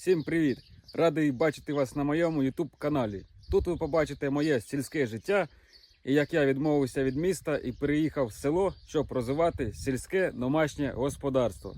Всім привіт! Радий бачити вас на моєму YouTube каналі. Тут ви побачите моє сільське життя і як я відмовився від міста і переїхав в село, щоб розвивати сільське домашнє господарство.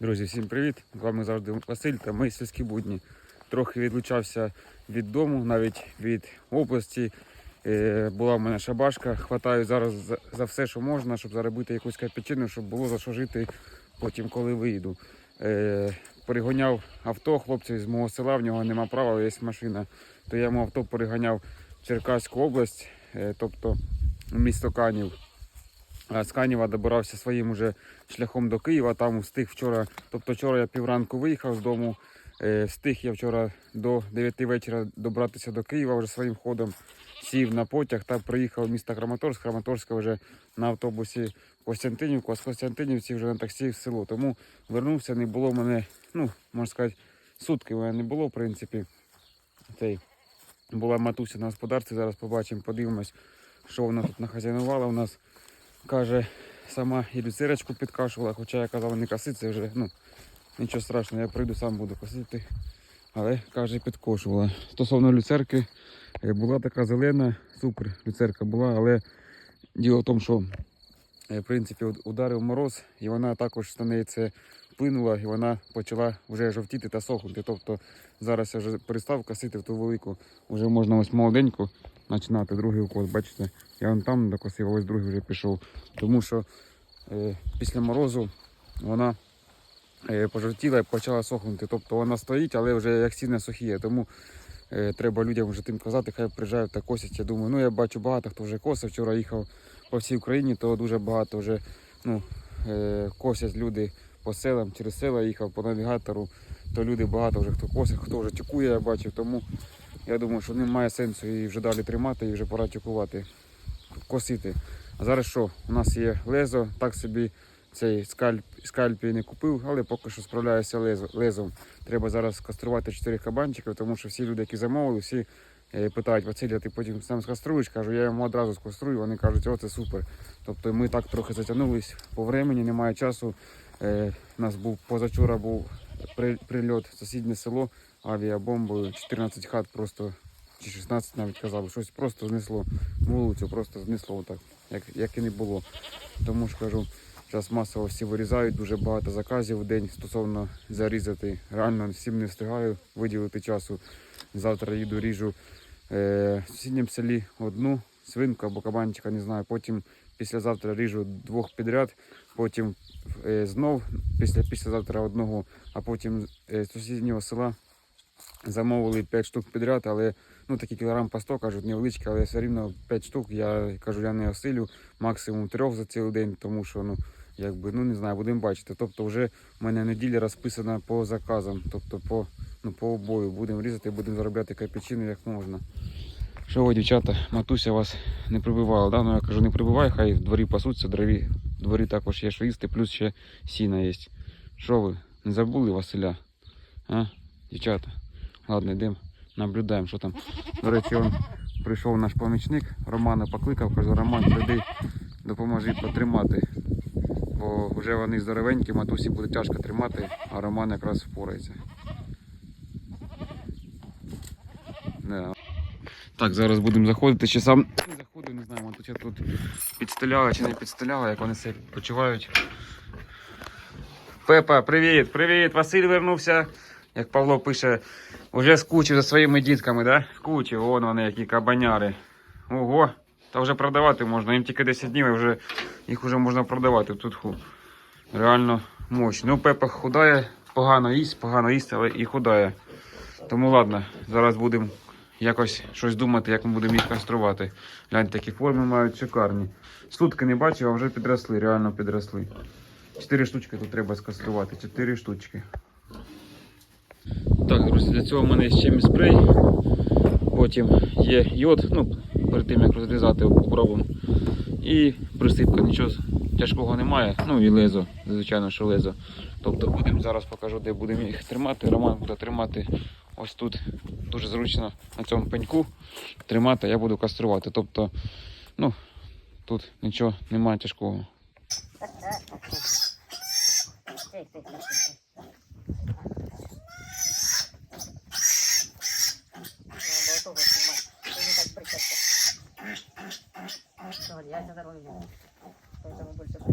Друзі, всім привіт! З вами завжди Василь та ми сільські будні. Трохи відлучався від дому, навіть від області. Е, була в мене шабашка. Хватаю зараз за, все, що можна, щоб заробити якусь капітчину, щоб було за що жити потім, коли вийду. Е, перегоняв авто хлопців з мого села, в нього нема права, є машина. То я йому авто переганяв в Черкаську область, е, тобто місто Канів. А з Канєва добирався своїм уже шляхом до Києва. Там встиг вчора, тобто вчора я півранку виїхав з дому. Встиг я вчора до 9 вечора добратися до Києва вже своїм ходом. Сів на потяг та приїхав в місто Краматорськ. з Краматорська вже на автобусі Костянтинівку, а з Костянтинівці вже на таксі в село. Тому вернувся, не було в мене, ну, можна сказати, сутки в мене не було, в принципі. Цей, була матуся на господарстві, зараз побачимо, подивимось, що вона тут нахазяйнувала у нас. Каже, сама і люцерочку підкашувала, хоча я казав, не коси, це вже, ну, нічого страшного, я прийду, сам буду косити. Але каже, підкошувала. Стосовно люцерки, е, була така зелена, супер люцерка була, але діло в тому, що е, в принципі ударив мороз, і вона також на неї це вплинула, і вона почала вже жовтіти та сохнути. Тобто зараз я вже перестав косити в ту велику, вже можна ось молоденьку починати другий укос. Бачите, я вон там докосив, ось другий вже пішов. Тому що е, після морозу вона пожовтіла і почала сохнути. Тобто вона стоїть, але вже як сіна сухіє. Тому е, треба людям вже тим казати, хай приїжджають та косять. Я думаю, ну я бачу багато хто вже косив. Вчора їхав по всій Україні, то дуже багато вже ну, е, косять люди по селам, через села їхав по навігатору, то люди багато вже хто косить, хто вже тюкує, я бачив. Тому я думаю, що немає сенсу її вже далі тримати і вже пора тюкувати, косити. А зараз що? У нас є лезо, так собі цей скальп, скальп я не купив, але поки що справляюся лезо, лезом. Треба зараз каструвати 4 кабанчика, тому що всі люди, які замовили, всі е, питають, Василя, ти потім сам скаструєш? Кажу, я йому одразу скаструю, вони кажуть, о, це супер. Тобто ми так трохи затягнулись по времені, немає часу. Е, у нас був позавчора був при- прильот в сусіднє село авіабомбою, 14 хат просто, чи 16 навіть казали, щось просто знесло вулицю, просто знесло отак, як, як і не було. Тому ж кажу, зараз масово всі вирізають, дуже багато заказів в день стосовно зарізати. Реально всім не встигаю виділити часу. Завтра їду ріжу е, в сусідньому селі одну свинку або кабанчика, не знаю. Потім післязавтра ріжу двох підряд, потім е, знов після післязавтра одного, а потім е, з сусіднього села замовили 5 штук підряд, але ну такі кілограм по 100, кажуть, невеличкі, але все рівно 5 штук. Я кажу, я не осилю, максимум трьох за цілий день, тому що ну. Якби, ну не знаю, будемо бачити. Тобто вже в мене неділя розписана по заказам, тобто по, ну, по обою. Будемо різати, будемо заробляти капічину як можна. Що ви, дівчата, матуся вас не прибивала, да? Ну я кажу, не прибивай, хай в дворі пасуться, дрові. В дворі також є що їсти, плюс ще сіна є. Що ви, не забули Василя? А, дівчата? Ладно, йдемо, наблюдаємо, що там. До речі, он прийшов наш помічник, Романа покликав, каже, Роман, прийди, допоможи потримати. Бо вже вони здоровенькі, матусі буде тяжко тримати, а Роман якраз впорається. Да. Так, зараз будемо заходити. Ще сам не заходив, не знаю, матуся тут підстеляла чи не підстеляла, як вони себе почувають. Пепа, привіт, привіт! Василь вернувся. Як Павло пише, вже скучив за своїми дітками, да? Скучив, вон вони які кабаняри. Ого, та вже продавати можна. Їм тільки 10 днів, і вже їх вже можна продавати тут. ху. Реально мощно. Ну, Пепа худає, погано їсть, погано їсть, але і худає. Тому ладно, зараз будемо якось щось думати, як ми будемо їх каструвати. Гляньте, такі форми мають шикарні. Сутки не бачив, а вже підросли, реально підросли. Чотири штучки тут треба скаструвати. Чотири штучки. Так, друзі, для цього в мене є ще спрей. Потім є йод, ну, перед тим як розрізати обробом. І присипка, нічого тяжкого немає. Ну і лезо, звичайно, що лезо. Тобто будемо зараз покажу, де будемо їх тримати. Роман буде тримати ось тут. Дуже зручно на цьому пеньку тримати, я буду каструвати. Тобто, ну, тут нічого немає тяжкого. Тих, тих, тих, тих. Надо отого знімати. Ти не так прикрепся. Сьогодні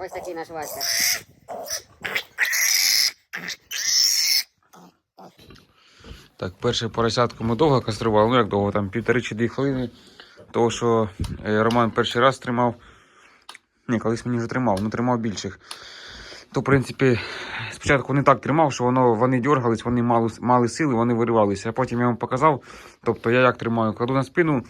Ось такий наш Васька. Так, перше поросятку ми довго кастрували, ну як довго, там півтори чи дві хвилини. Того, що е, Роман перший раз тримав. Ні, колись мені вже тримав, ну тримав більших. То, в принципі, спочатку не так тримав, що воно, вони дергались, вони мали, мали сили, вони виривалися. А потім я вам показав, тобто я як тримаю, кладу на спину,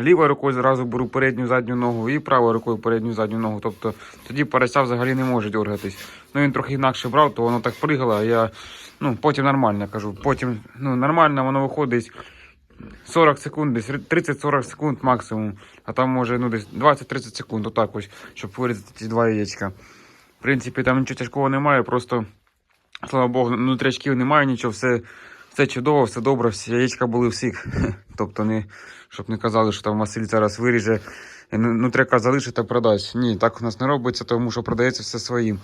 лівою рукою зразу беру передню задню ногу і правою рукою передню задню ногу. Тобто тоді порося взагалі не може дергатись. Ну він трохи інакше брав, то воно так пригало, а я ну, потім нормально кажу. Потім ну, нормально воно виходить. 40 секунд, десь 30-40 секунд максимум, а там може ну, десь 20-30 секунд, отак ось, щоб вирізати ці два яєчка. В принципі, там нічого тяжкого немає, просто, слава Богу, внутрячків немає нічого, все, все чудово, все добре, всі яєчка були всіх. Тобто, не, щоб не казали, що там Василь зараз виріже, ну- нутряка залишить та продасть. Ні, так у нас не робиться, тому що продається все своїм.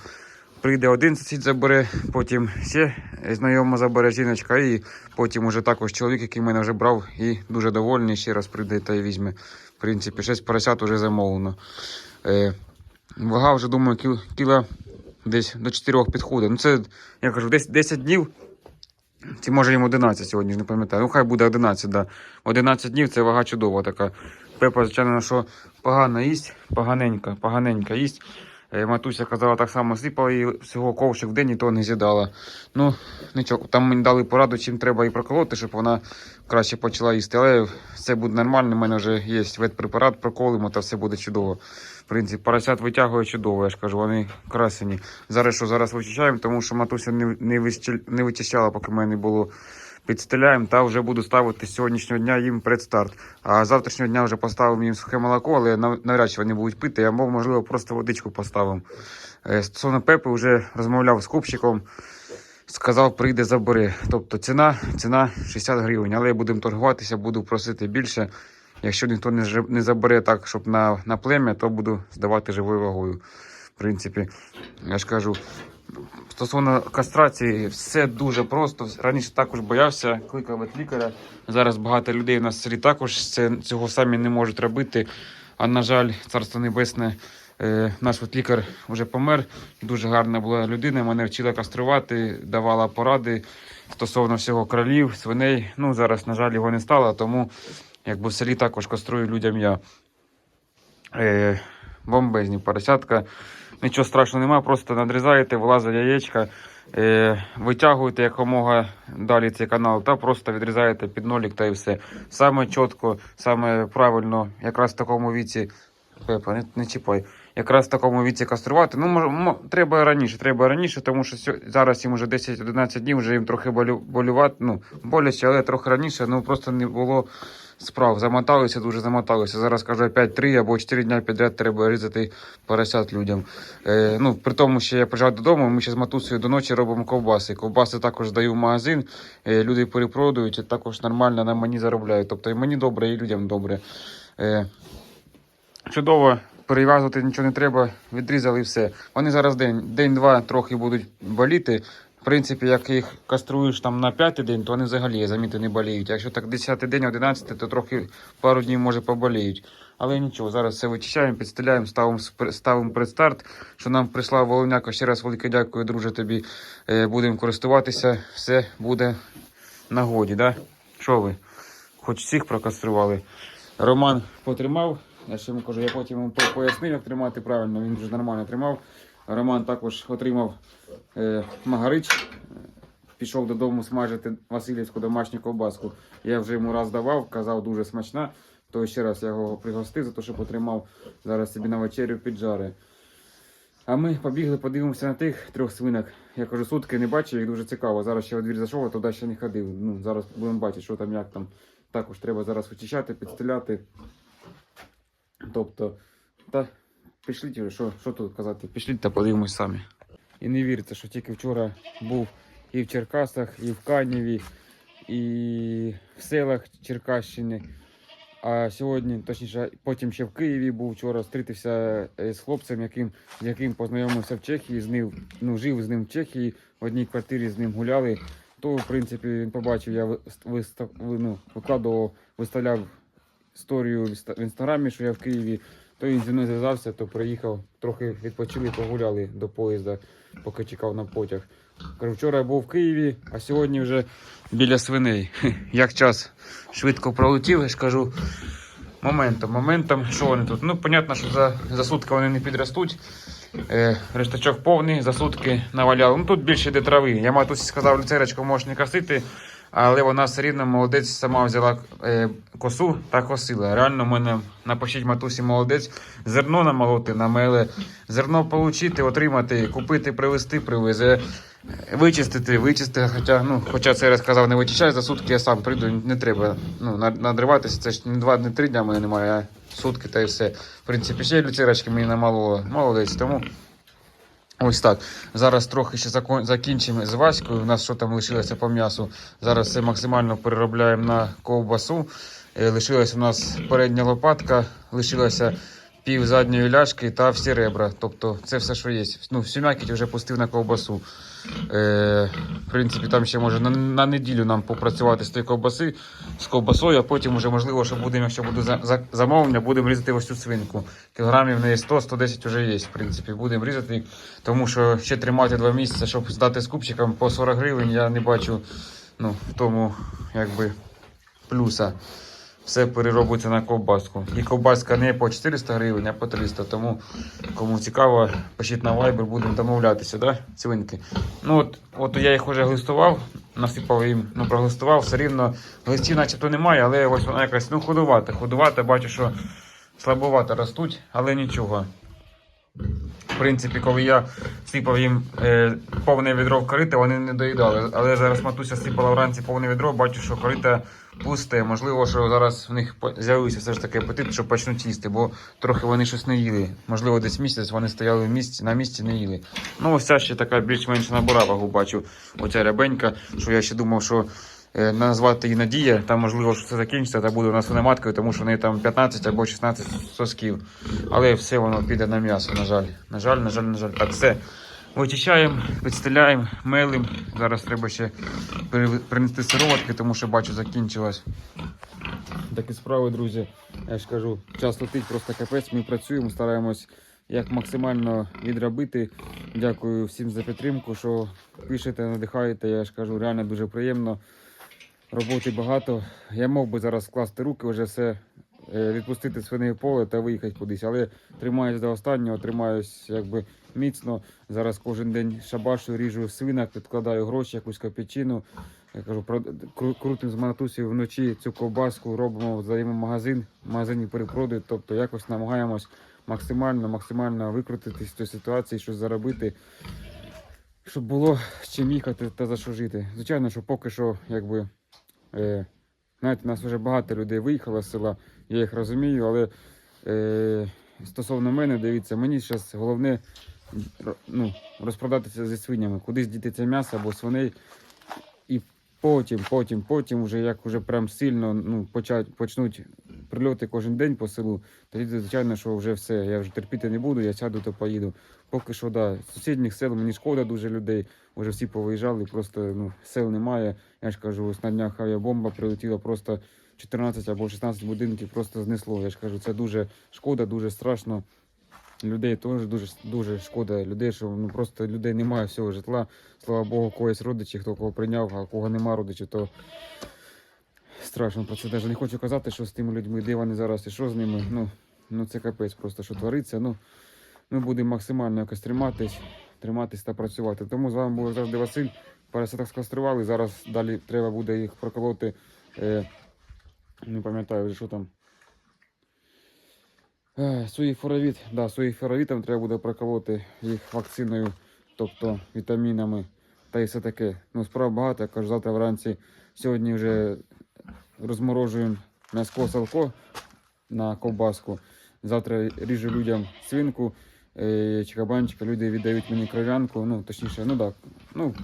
Прийде один сусід забере, потім ще знайома забере жіночка, і потім уже також чоловік, який мене вже брав, і дуже довольний, ще раз прийде та й візьме. В принципі, 6 поросят вже замовлено. Е, вага вже, думаю, кіла десь до 4 підходить. Ну, це, я кажу, десь 10 днів, чи може їм 11 сьогодні, ж не пам'ятаю. Ну, хай буде 11, да. 11 днів це вага чудова така. Пепа, звичайно, що погана їсть, поганенька, поганенька їсть. Е, Матуся казала, так само сипала її всього ковшик в день і то не з'їдала. Ну, нічого, там мені дали пораду, чим треба її проколоти, щоб вона краще почала їсти. Але все буде нормально, у мене вже є ветпрепарат, проколимо, та все буде чудово. В принципі, поросят витягує чудово, я ж кажу, вони красені. Зараз що зараз вичищаємо, тому що матуся не, не, вичищ- не вичищала, поки в мене не було. Підстеляємо та вже буду ставити з сьогоднішнього дня їм предстарт. А завтрашнього дня вже поставимо їм сухе молоко, але навряд чи вони будуть пити, або можливо просто водичку поставимо. Е, Стосовно Пепи вже розмовляв з купщиком, сказав, прийде забере. Тобто ціна, ціна 60 гривень, але будемо торгуватися, буду просити більше. Якщо ніхто не, не забере так, щоб на, на плем'я, то буду здавати живою вагою. В принципі, я ж кажу, стосовно кастрації, все дуже просто. Раніше також боявся, кликав ветлікаря. Зараз багато людей у нас в селі також це, цього самі не можуть робити. А на жаль, царство небесне, е, наш ветлікар вже помер. Дуже гарна була людина. Мене вчила каструвати, давала поради стосовно всього кролів, свиней. Ну зараз, на жаль, його не стало, тому якби в селі також каструю людям я. Е, бомбезні поросятка. Нічого страшного немає, просто надрізаєте, вилазить яєчка, е, витягуєте якомога далі цей канал та просто відрізаєте під нолік та і все. Саме чітко, саме правильно, якраз в такому віці. Пепа, не, не чіпай. Якраз в такому віці каструвати. Ну, мож, мо- треба раніше, треба раніше, тому що сьо- зараз їм вже 10-11 днів, вже їм трохи болю, болювати, ну, боляче, але трохи раніше, ну просто не було справ. Замоталися, дуже замоталися. Зараз кажу, опять 3 або 4 дня підряд треба різати поросят людям. Е, ну, при тому, що я приїжджав додому, ми ще з матусею до ночі робимо ковбаси. Ковбаси також здаю в магазин, е, люди перепродають, і також нормально на мені заробляють. Тобто і мені добре, і людям добре. Е, чудово, перев'язувати нічого не треба, відрізали все. Вони зараз день, день-два трохи будуть боліти. В принципі, як їх каструєш там на п'ятий день, то вони взагалі, я замітив, не боліють. Якщо так 10 день, 11, то трохи пару днів може поболіють. Але нічого, зараз все вичищаємо, підстеляємо, ставимо, ставимо предстарт, що нам прислав Волоняко. Ще раз велике дякую, друже, тобі. Е, будемо користуватися, все буде на годі, да? Що ви? Хоч всіх прокастрували. Роман потримав. Я ще йому кажу, я потім йому по- пояснив, як тримати правильно, він вже нормально тримав. Роман також отримав е, магарич, е, пішов додому смажити Васильівську домашню ковбаску. Я вже йому раз давав, казав дуже смачна. То ще раз я його пригостив за те, що потримав зараз собі на вечерю піджари. А ми побігли, подивимося на тих трьох свинок. Я кажу, сутки не бачив, їх дуже цікаво. Зараз ще у двір зайшов, а туди ще не ходив. Ну, зараз будемо бачити, що там, як там. Також треба зараз вичищати, підстріляти. Тобто, та пішліть вже, що, що тут казати, пішліть та подивимось самі. І не віриться, що тільки вчора був і в Черкасах, і в Канєві, і в селах Черкащини. А сьогодні, точніше, потім ще в Києві був вчора, зустрітився е, з хлопцем, яким, яким познайомився в Чехії, з ним, ну, жив з ним в Чехії, в одній квартирі з ним гуляли. То, в принципі, він побачив, я вист- вистав, ну, викладував, виставляв історію в інстаграмі, що я в Києві. То він зі мною зв'язався, то приїхав, трохи відпочили, погуляли до поїзда, поки чекав на потяг. Кажу, вчора я був в Києві, а сьогодні вже біля свиней. Як час швидко пролетів, я ж кажу, моментом, моментом, що вони тут? Ну, понятно, що за, за сутки вони не підростуть. Е, рештачок повний, за сутки наваляли. Ну тут більше йде трави. Я матусі сказав, люцерочку можеш не косити, але вона все рівно молодець сама взяла е, косу та косила. Реально, в мене напишіть матусі молодець. Зерно намолоти, намеле, зерно получити, отримати, купити, привезти, привезе. Вичистити, вичистити, хоча, ну, хоча це я сказав, не вичищай, за сутки я сам прийду, не треба ну, надриватися, це ж не два, не три дня мене немає, а сутки та й все. В принципі, ще й люцерочки мені намалило, молодець, тому ось так. Зараз трохи ще закінчимо з Ваською, у нас що там лишилося по м'ясу, зараз все максимально переробляємо на ковбасу. Лишилася у нас передня лопатка, лишилося пів задньої ляшки та всі ребра. Тобто це все, що є. Ну, всю м'якіть вже пустив на ковбасу. Е, в принципі, там ще може на, на неділю нам попрацювати з тієї ковбаси, з ковбасою, а потім вже можливо, що будемо, якщо буде за, за, замовлення, будемо різати ось цю свинку. Кілограмів неї 100-110 вже є, в принципі, будемо різати, тому що ще тримати два місяці, щоб здати з купчиком по 40 гривень, я не бачу ну, в тому якби плюса. Все переробиться на ковбаску. І ковбаска не по 400 гривень, а по 300. Тому кому цікаво, пишіть на Viber, будемо домовлятися, да? Цвинки. Ну от, от я їх вже глистував, насипав їм, ну проглистував, все рівно глистів начебто немає, але ось вона якась ну ходувати. Ходувата, бачу, що слабовато ростуть, але нічого. В принципі, коли я сипав їм е, повне відро в вони не доїдали. Але зараз матуся сипала вранці повне відро, бачу, що корита пусте. Можливо, що зараз в них з'явився все ж таки апетит, що почнуть їсти, бо трохи вони щось не їли. Можливо, десь місяць вони стояли в місці, на місці не їли. Ну, ось ця ще така більш-менш набора вагу бачу. Оця рябенька, що я ще думав, що назвати її Надія, там можливо, що це закінчиться, та буде у нас свиноматкою, тому що в неї там 15 або 16 сосків. Але все воно піде на м'ясо, на жаль. На жаль, на жаль, на жаль. Так, все. Вичищаємо, підстеляємо, мелимо. Зараз треба ще принести сироватки, тому що бачу, закінчилась. Такі справи, друзі. Я ж кажу, час летить просто капець. Ми працюємо, стараємось як максимально відробити. Дякую всім за підтримку, що пишете, надихаєте. Я ж кажу, реально дуже приємно. Роботи багато. Я мог би зараз скласти руки, вже все е, відпустити свине поле та виїхати кудись. Але тримаюсь до останнього, тримаюсь якби міцно. Зараз кожен день шабашу, ріжу свинок, підкладаю гроші, якусь копійчину. Я кажу, крутим з Манатусів вночі цю ковбаску робимо, здаємо магазин, магазині перепродають. Тобто якось намагаємось максимально, максимально викрутитись з цієї ситуації, щось заробити, щоб було з чим їхати та за що жити. Звичайно, що поки що, якби. Е, Знаєте, у нас вже багато людей виїхало з села, я їх розумію, але е, стосовно мене, дивіться, мені зараз головне ну, розпродатися зі свинями, кудись діти це м'ясо або свиней. І потім, потім, потім, вже як вже прям сильно ну, почать, почнуть прильоти кожен день по селу, тоді, звичайно, що вже все, я вже терпіти не буду, я сяду то поїду. Поки що, да, сусідніх сел мені шкода дуже людей, вже всі повиїжджали, просто ну, сел немає. Я ж кажу, ось на днях авіабомба прилетіла, просто 14 або 16 будинків просто знесло. Я ж кажу, це дуже шкода, дуже страшно. Людей теж дуже, дуже шкода людей, що ну, просто людей немає всього житла. Слава Богу, когось родичі, хто кого прийняв, а кого нема родичів, то страшно про це. Навіть не хочу казати, що з тими людьми, де вони зараз і що з ними. Ну, ну це капець просто, що твориться. Ну, ми будемо максимально якось триматись, триматись та працювати. Тому з вами був завжди Василь. Параситок скастрували. Зараз далі треба буде їх проколоти. Е, не пам'ятаю вже, що там. Е, Суїфоровіт, да, суїфоровітом треба буде проколоти їх вакциною, тобто вітамінами та і все таке. Ну, справ багато, я кажу, завтра вранці. Сьогодні вже розморожуємо м'яско салко на ковбаску. Завтра ріжу людям свинку е, чи кабанчика. Люди віддають мені кров'янку, ну точніше, ну так, ну,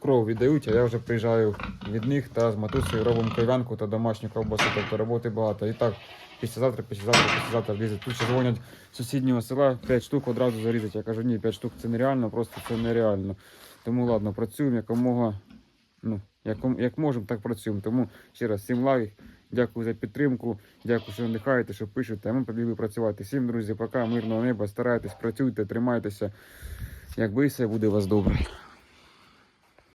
кров віддають, а я вже приїжджаю від них та з матусею робимо кров'янку та домашню ковбасу, тобто роботи багато. І так, післязавтра, післязавтра, післязавтра лізуть. Тут ще дзвонять з сусіднього села, 5 штук одразу зарізати. Я кажу, ні, 5 штук це нереально, просто це нереально. Тому ладно, працюємо якомога, ну, як, як можемо, так працюємо. Тому ще раз всім лайк. Дякую за підтримку. Дякую, що надихаєте, що пишете. А ми побігли працювати. Всім, друзі, пока, мирного неба. Старайтесь, працюйте, тримайтеся. Якби все буде у вас добре.